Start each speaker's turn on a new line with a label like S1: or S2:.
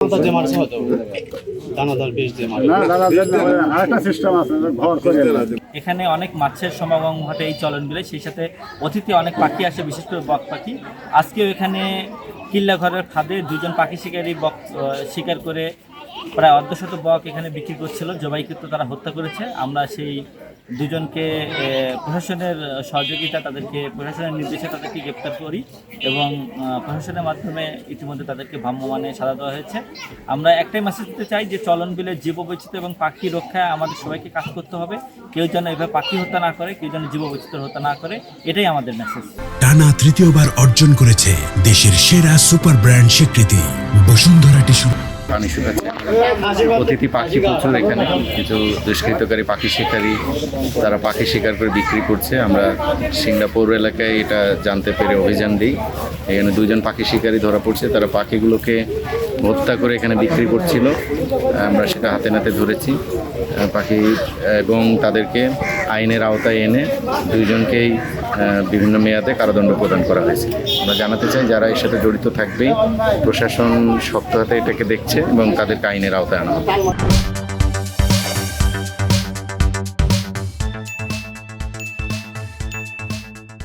S1: দানাদার যে মারছে হয়তো। দানাদার বেশ দিয়ে মারে
S2: আরেকটা সিস্টেম আছে ঘর করে
S3: এখানে অনেক মাছের সমাগম ঘটে এই চলন বিলে সেই সাথে অতিথি অনেক পাখি আসে বিশেষ করে বক পাখি। আজকেও এখানে কিল্লা ঘরের খাদে দুজন পাখি শিকারী বক আহ, শিকার করে প্রায় অর্ধশত বক এখানে বিক্রি করছিল। জবাইকৃত তারা হত্যা করেছে। আমরা সেই দুজনকে প্রশাসনের সহযোগিতা তাদেরকে, প্রশাসনের নির্দেশে তাদেরকে গ্রেপ্তার করি এবং প্রশাসনের মাধ্যমে ইতিমধ্যে তাদেরকে ভ্রাম্যমানে সাজা দেওয়া হয়েছে। আমরা একটাই মেসেজ দিতে চাই যে, চলন বিলের জীববৈচিত্র্য এবং পাখি রক্ষায় আমাদের সবাইকে কাজ করতে হবে। কেউ যেন এভাবে পাখি হত্যা না করে, কেউ যেন জীববৈচিত্র্য হত্যা না করে, এটাই আমাদের মেসেজ
S4: টানা তৃতীয়বার অর্জন করেছে দেশের সেরা সুপার ব্র্যান্ড স্বীকৃতি বসুন্ধরা টিস্যু।
S5: পানি শুকাচ্ছে অতিথি পাখি প্রচুর এখানে। কিছু দুষ্কৃতকারী, পাখি শিকারী, তারা পাখি শিকার করে বিক্রি করছে। আমরা সিংড়া পৌর এলাকায় এটা জানতে পেরে অভিযান দিই। এখানে দুজন পাখি শিকারী ধরা পড়ছে। তারা পাখিগুলোকে হত্যা করে এখানে বিক্রি করছিল। আমরা সেটা হাতে নাতে ধরেছি। পাখি এবং তাদেরকে আইনের আওতায় এনে দুইজনকেই বিভিন্ন মেয়াদে কারাদণ্ড প্রদান করা হয়েছে। আমরা জানাতে চাই যারা এর সাথে জড়িত থাকবেই প্রশাসন হাতে এটাকে দেখছে এবং তাদেরকে আইনের আওতায় আনা হবে।